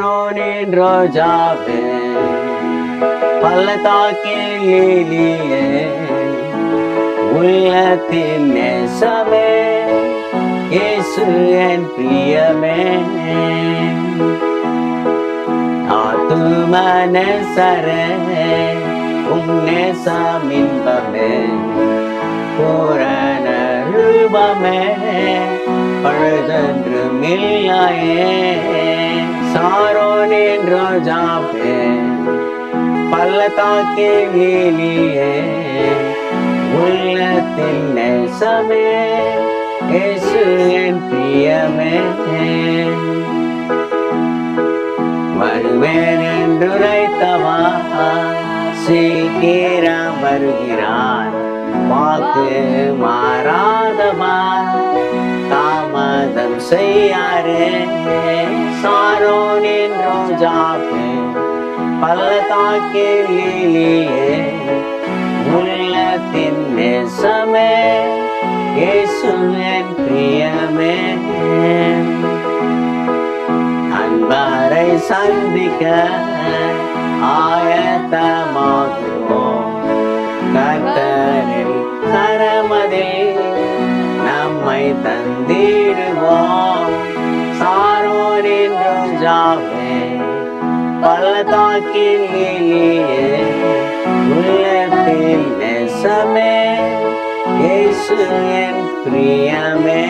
சாரோனின் ரோஜாவே பள்ளத்தாக்கில் லீலியே உள்ளத்தின் நேசமே இயேசு என் பிரியமே. ஆத்துமனசரே உம் நேசமின்பமே பூரண ரூபமே பழுதன்று மில்லாயே சாரோனின் ரோஜாவே பள்ளத்தாக்கில் லீலியே உள்ளத்தில் நேசமே இயேசு என் பிரியமே வருவேன் என்று உரைத்தவா சீக்கிரம் வருகிறான் வாக்கு தாமதம் செய்யாரே. சாரோனின் ரோஜாவே பள்ளத்தாக்கில் லீலியே. உள்ளத்தின் நேசமே இயேசுவின் பிரியமே. அன்பாரை சந்திக்க ஆயத்தமாகும் நம்மை தந்திடுவோம். சாரோரின் ஜாவே பள்ளத்தாக்கில் நிலையே உள்ளத்தில் நெசமே. இயேசு என் பிரியமே.